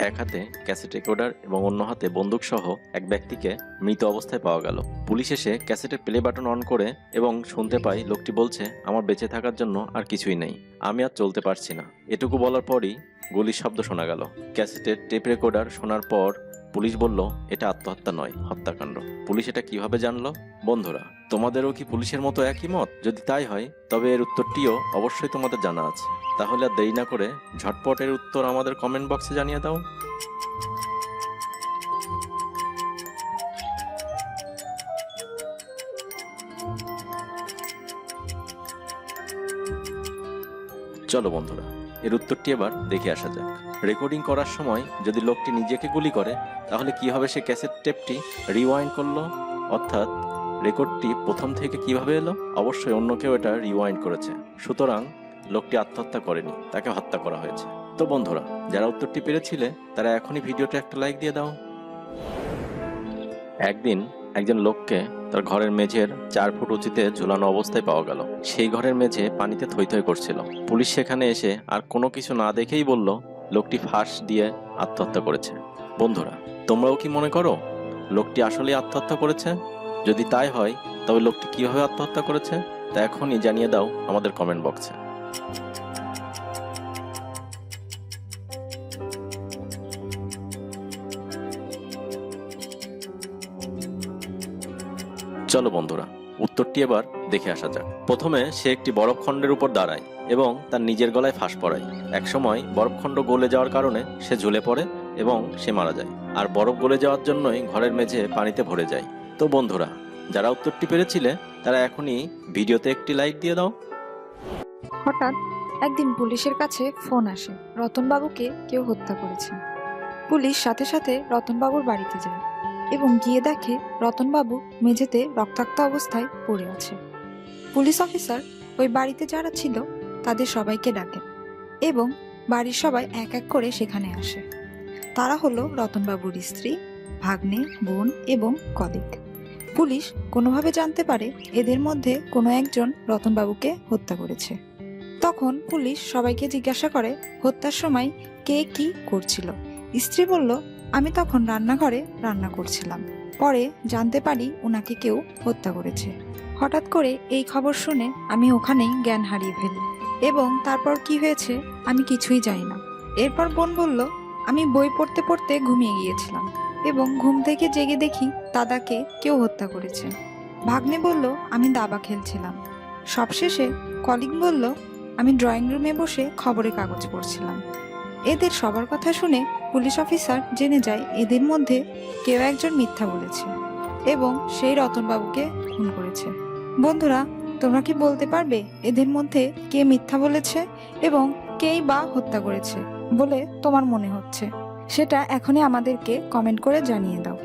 এক হাতে cassette recorder এবং অন্য হাতে বন্দুক সহ এক ব্যক্তিকে মৃত অবস্থায় পাওয়া গেল। পুলিশ এসে ক্যাসেটের প্লে বাটন অন করে এবং শুনতে পাই, লোকটি বলছে, আমার বেঁচে থাকার জন্য আর কিছুই নেই। আমি আর চলতে পারছি না। এটুকু বলার পরই গুলির শব্দ শোনা গেল। ক্যাসেটের টেপ রেকর্ডার শোনার পর পুলিশ বলল, এটা আত্মহত্যা নয়, হত্যাকাণ্ড। পুলিশ এটা কীভাবে জানলো? বন্ধুরা, তোমাদেরও কি পুলিশের মতো একই মত? যদি তাই হয়, তবে এর উত্তরটিও অবশ্যই তোমাদের জানা আছে। তাহলে আর দেরি না করে ঝটপট এর উত্তর আমাদের কমেন্ট বক্সে জানিয়ে দাও। চলো বন্ধুরা এর উত্তরটি এবার দেখে আসা যাক। রেকর্ডিং করার সময় যদি লোকটি নিজেকে গুলি করে, তাহলে কীভাবে সে ক্যাসেট টেপটি রিওয়াইন্ড করল? অর্থাৎ রেকর্ডটি প্রথম থেকে কীভাবে এলো? অবশ্যই অন্য কেউ এটা রিওয়াইন্ড করেছে। সুতরাং লোকটি আত্মহত্যা করেনি, তাকে হত্যা করা হয়েছে। তো বন্ধুরা, যারা উত্তরটি পেরেছিলে, তারা এখনই ভিডিওটা একটা লাইক দিয়ে দাও। একদিন একজন লোককে তার ঘরের মেঝের চার ফুট উঁচুতে ঝুলানো অবস্থায় পাওয়া গেল। সেই ঘরের মেঝে পানিতে থই থই করছিল। পুলিশ সেখানে এসে আর কোনো কিছু না দেখেই বলল, লোকটি ফাঁস দিয়ে আত্মহত্যা করেছে। বন্ধুরা, তোমরাও কি মনে করো, লোকটি আসলেই আত্মহত্যা করেছে? যদি তাই হয়, তবে লোকটি কীভাবে আত্মহত্যা করেছে, তা এখনই জানিয়ে দাও আমাদের কমেন্ট বক্সে। চলো বন্ধুরা, উত্তরটি এবার দেখে আসা যাক। প্রথমে সে একটি বরফখণ্ডের উপর দাঁড়ায় এবং তার নিজের গলায় ফাঁস পড়ায় একসময় বরফখণ্ড গলে যাওয়ার কারণে সে ঝুলে পড়ে এবং সে মারা যায়। আর বরফ গলে যাওয়ার জন্যই ঘরের মেঝে পানিতে ভরে যায়। তো বন্ধুরা, যারা উত্তরটি পেরেছিলে, তারা এখনই ভিডিওতে একটি লাইক দিয়ে দাও। হঠাৎ একদিন পুলিশের কাছে ফোন আসে, রতনবাবুকে কেউ হত্যা করেছে। পুলিশ সাথে সাথে রতনবাবুর বাড়িতে যায়। এবং গিয়ে দেখে রতনবাবু মেঝেতে রক্তাক্ত অবস্থায় পড়ে আছে। পুলিশ অফিসার ওই বাড়িতে যারা ছিল, তাদের সবাইকে ডাকেন এবং বাড়ির সবাই এক এক করে সেখানে আসে। তারা হলো রতনবাবুর স্ত্রী, ভাগ্নে, বোন এবং কলিগ। পুলিশ কোনোভাবে জানতে পারে এদের মধ্যে কোনো একজন রতনবাবুকে হত্যা করেছে। তখন পুলিশ সবাইকে জিজ্ঞাসা করে, হত্যার সময় কে কি করছিল? স্ত্রী বলল আমি তখন রান্নাঘরে রান্না করছিলাম। পরে জানতে পারি ওনাকে কেউ হত্যা করেছে। হঠাৎ করে এই খবর শুনে আমি ওখানেই জ্ঞান হারিয়ে ফেলি এবং তারপর কি হয়েছে আমি কিছুই জানি না। এরপর বোন বলল, আমি বই পড়তে পড়তে ঘুমিয়ে গিয়েছিলাম এবং ঘুম থেকে জেগে দেখি দাদাকে কেউ হত্যা করেছে। ভাগ্নে বলল, আমি দাবা খেলছিলাম। সবশেষে কলিগ বলল, আমি ড্রয়িং রুমে বসে খবরের কাগজ পড়ছিলাম। এদের সবার কথা শুনে পুলিশ অফিসার জেনে যায়, এদের মধ্যে কেউ একজন মিথ্যা বলেছে এবং সেই রতনবাবুকে খুন করেছে। বন্ধুরা, তোমরা কি বলতে পারবে এদের মধ্যে কে মিথ্যা বলেছে এবং কেই বা হত্যা করেছে বলে তোমার মনে হচ্ছে? সেটা এখনই আমাদেরকে কমেন্ট করে জানিয়ে দাও।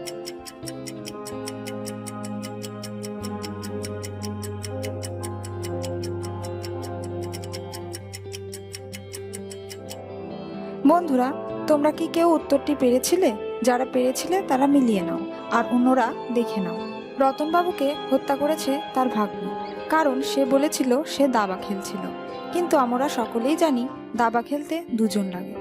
বন্ধুরা তোমরা কি কেউ উত্তরটি পেরেছিলে? যারা পেরেছিলে তারা মিলিয়ে নাও, আর অন্যরা দেখে নাও। রতনবাবুকে হত্যা করেছে তার ভাগ্য, কারণ সে বলেছিল সে দাবা খেলছিল। কিন্তু আমরা সকলেই জানি দাবা খেলতে দুজন লাগে।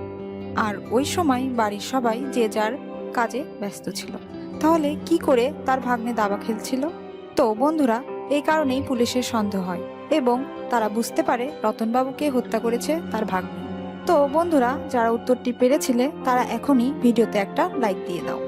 আর ওই সময় বাড়ির সবাই যে যার কাজে ব্যস্ত ছিল। তাহলে কি করে তার ভাগ্নে দাবা খেলছিল? তো বন্ধুরা, এই কারণেই পুলিশের সন্দেহ হয় এবং তারা বুঝতে পারে রতনবাবুকে হত্যা করেছে তার ভাগ্নে। তো বন্ধুরা, যারা উত্তরটি পেরেছিলে, তারা এখনই ভিডিওতে একটা লাইক দিয়ে দাও।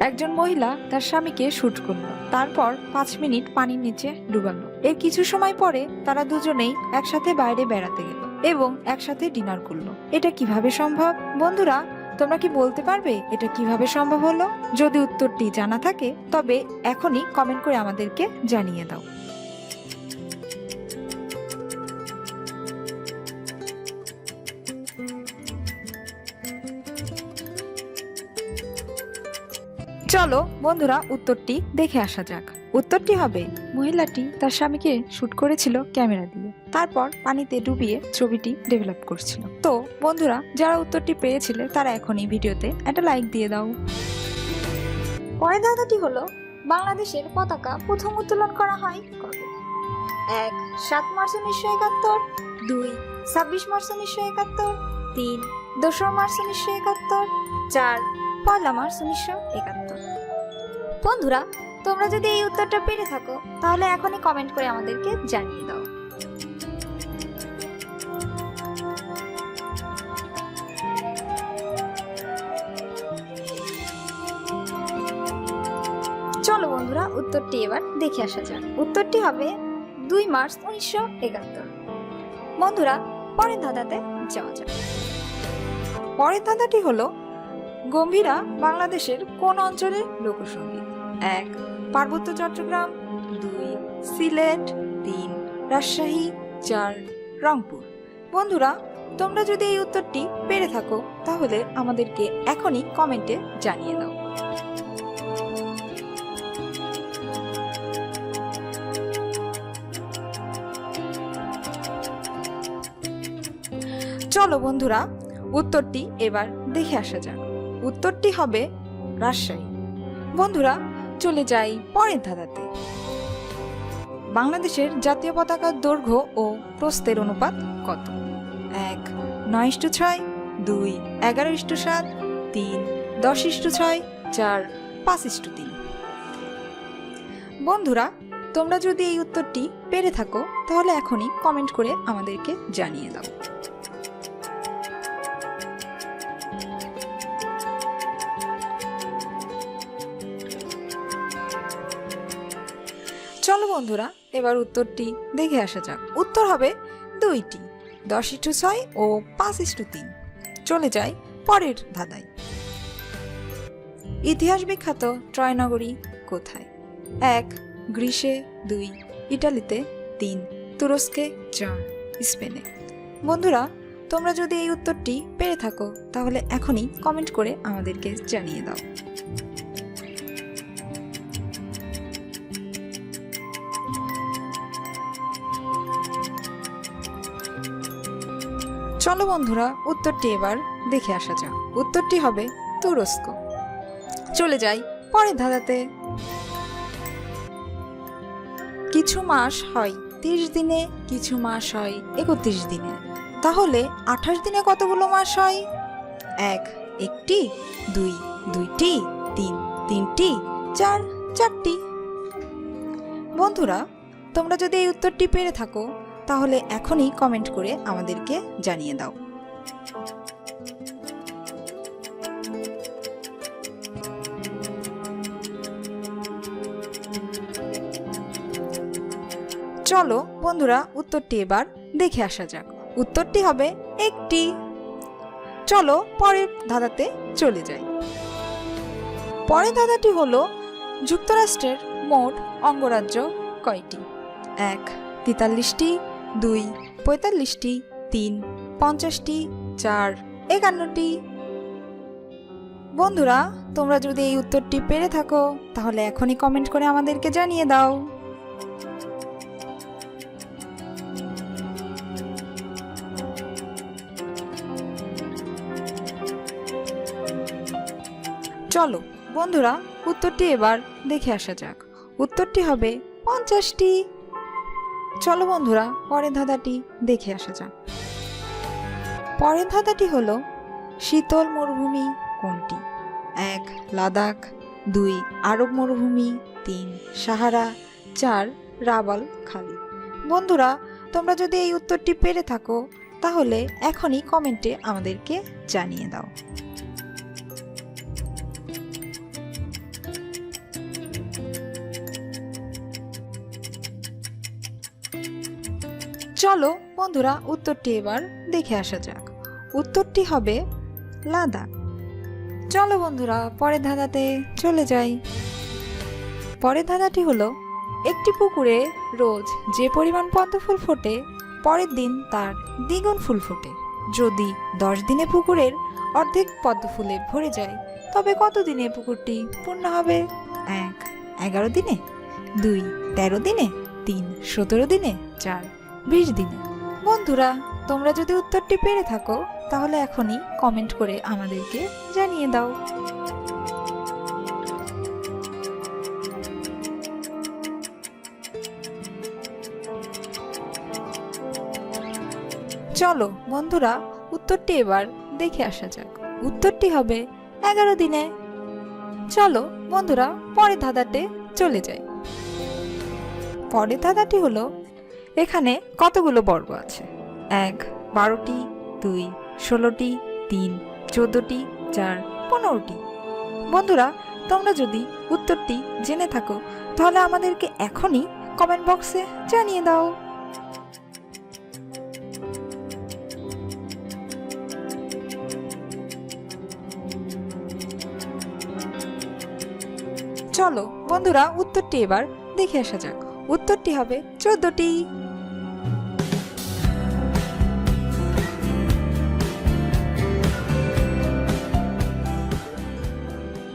একজন মহিলা তার স্বামীকে শুট করল, তারপর পাঁচ মিনিট পানির নিচে ডুবালো। এর কিছু সময় পরে তারা দুজনেই একসাথে বাইরে বেড়াতে গেল এবং একসাথে ডিনার করল। এটা কীভাবে সম্ভব? বন্ধুরা, তোমরা কি বলতে পারবে এটা কীভাবে সম্ভব হলো? যদি উত্তরটি জানা থাকে, তবে এখনই কমেন্ট করে আমাদেরকে জানিয়ে দাও। চলো, বন্ধুরা, উত্তরটি দেখে আসা যাক। উত্তরটি হবে, মহিলাটি তার স্বামীকে শুট করেছিল ক্যামেরা দিয়ে। তারপর পানিতে ডুবিয়ে ছবিটি ডেভেলপ করছিল। তো, বন্ধুরা, যারা উত্তরটি পেয়েছিলে, তারা এখনই ভিডিওতে একটা লাইক দিয়ে দাও। পরের ধাঁধাটি হলো, বাংলাদেশের পতাকা প্রথম উত্তোলন করা হয় কবে? এক, সাত মার্চ উনিশশো একাত্তর। দুই, ছাব্বিশ মার্চ উনিশশো একাত্তর। তিন, দোসরা মার্চ উনিশশো একাত্তর। চার, পয়লা মার্চ উনিশশো একাত্তর। বন্ধুরা, তোমরা যদি এই উত্তরটা পেরে থাকো, তাহলে এখনই কমেন্ট করে আমাদেরকে জানিয়ে দাও। চলো বন্ধুরা, উত্তরটি এবার দেখে আসা যাক। উত্তরটি হবে দুই মার্চ উনিশশো একাত্তর। বন্ধুরা, পরের ধাঁধাতে যাওয়া যাক। পরের ধাঁধাটি হলো, গম্ভীরা বাংলাদেশের কোন অঞ্চলের লোকসঙ্গীত এক, পার্বত্য চট্টগ্রাম, দুই, সিলেট, তিন, রাজশাহী, চার, রংপুর। বন্ধুরা, তোমরা যদি এই উত্তরটি পেরে থাকো, তাহলে আমাদেরকে এখনই কমেন্টে জানিয়ে দাও। চলো বন্ধুরা, উত্তরটি এবার দেখে আসা যাক। উত্তরটি হবে রাজশাহী। বন্ধুরা চলে যাই পরের ধাঁধাতে। বাংলাদেশের জাতীয় পতাকার দৈর্ঘ্য ও প্রস্থের অনুপাত কত? এক, নয় ইস্টু ছয়, দুই, এগারো ইস্টু সাত, তিন, দশ ইস্টু ছয়, চার, পাঁচ ইস্টু তিন। বন্ধুরা, তোমরা যদি এই উত্তরটি পেরে থাকো, তাহলে এখনই কমেন্ট করে আমাদেরকে জানিয়ে দাও। চলো বন্ধুরা, এবার উত্তরটি দেখে আসা যাক। উত্তর হবে দুইটি, দশ ইস্টু ছয় ও পাঁচ ইস্টু তিন। চলে যায় পরের ধাঁধায়। ইতিহাস বিখ্যাত ট্রয় নগরী কোথায়? এক গ্রিসে দুই, ইটালিতে, তিন, তুরস্কে, চার, স্পেনে। বন্ধুরা, তোমরা যদি এই উত্তরটি পেয়ে থাকো, তাহলে এখনই কমেন্ট করে আমাদেরকে জানিয়ে দাও। চলো বন্ধুরা, উত্তরটি এবার দেখে আসা যাক। উত্তরটি হবে তুরস্ক। চলে যাই পরের ধাঁধাতে। কিছু মাস হয়, তিরিশ দিনে, কিছু মাস হয়, একত্রিশ দিনে। তাহলে আঠাশ দিনে কতগুলো মাস হয়? এক, একটি, দুই, দুইটি, তিন, তিনটি, চার, চারটি। বন্ধুরা, তোমরা যদি এই উত্তরটি পেরে থাকো তাহলে এখনই কমেন্ট করে আমাদেরকে জানিয়ে দাও। চলো বন্ধুরা উত্তরটি এবার দেখে আসা যাক। উত্তরটি হবে একটি। চলো পরের ধাঁধাতে চলে যাই। পরের ধাঁধাটি হলো যুক্তরাষ্ট্রের মোট অঙ্গরাজ্য কয়টি? এক, তেতাল্লিশটি দুই, পঁয়তাল্লিশটি, তিন, পঞ্চাশটি, চার, একান্নটি। বন্ধুরা, তোমরা যদি এই উত্তরটি পেরে থাকো, তাহলে এখনই কমেন্ট করে আমাদেরকে জানিয়ে দাও। চলো, বন্ধুরা, উত্তরটি এবার দেখে আসা যাক। উত্তরটি হবে পঞ্চাশটি। চলো বন্ধুরা, পরের ধাঁধাটি দেখে আসা যাক। পরের ধাঁধাটি হল শীতল মরুভূমি কোনটি? এক, লাদাখ, দুই, আরব মরুভূমি, তিন, সাহারা, চার রাবাল খালি। বন্ধুরা, তোমরা যদি এই উত্তরটি পেরে থাকো, তাহলে এখনই কমেন্টে আমাদেরকে জানিয়ে দাও। চলো, বন্ধুরা, উত্তরটি এবার দেখে আসা যাক। উত্তরটি হবে লাদাখ। চলো, বন্ধুরা, পরের ধাঁধাতে চলে যাই। পরের ধাঁধাটি হলো, একটি পুকুরে রোজ যে পরিমাণ পদ্ম ফুল ফোটে, পরের দিন তার দ্বিগুণ ফুল ফোটে। যদি দশ দিনে পুকুরের অর্ধেক পদ্ম ফুলে ভরে যায়, তবে কত দিনে পুকুরটি পূর্ণ হবে? এক, এগারো দিনে, দুই, তেরো দিনে, তিন, সতেরো দিনে, চার বিশ দিনে। বন্ধুরা, তোমরা যদি উত্তরটি পেরে থাকো, তাহলে এখনই কমেন্ট করে আমাদেরকে জানিয়ে দাও। চলো, বন্ধুরা, উত্তরটি এবার দেখে আসা যাক। উত্তরটি হবে এগারো দিনে। চলো, বন্ধুরা, পরের ধাঁধাতে চলে যাই। পরের ধাঁধাটি হলো এখানে কতগুলো বর্গ আছে? এক, বারোটি, দুই, ষোলোটি, তিন, চোদ্দটি, চার, পনেরোটি। বন্ধুরা, তোমরা যদি উত্তরটি জেনে থাকো, তাহলে আমাদেরকে এখনই কমেন্ট বক্সে জানিয়ে দাও। চলো, বন্ধুরা, উত্তরটি এবার দেখে আসা যাক। উত্তরটি হবে চোদ্দটি।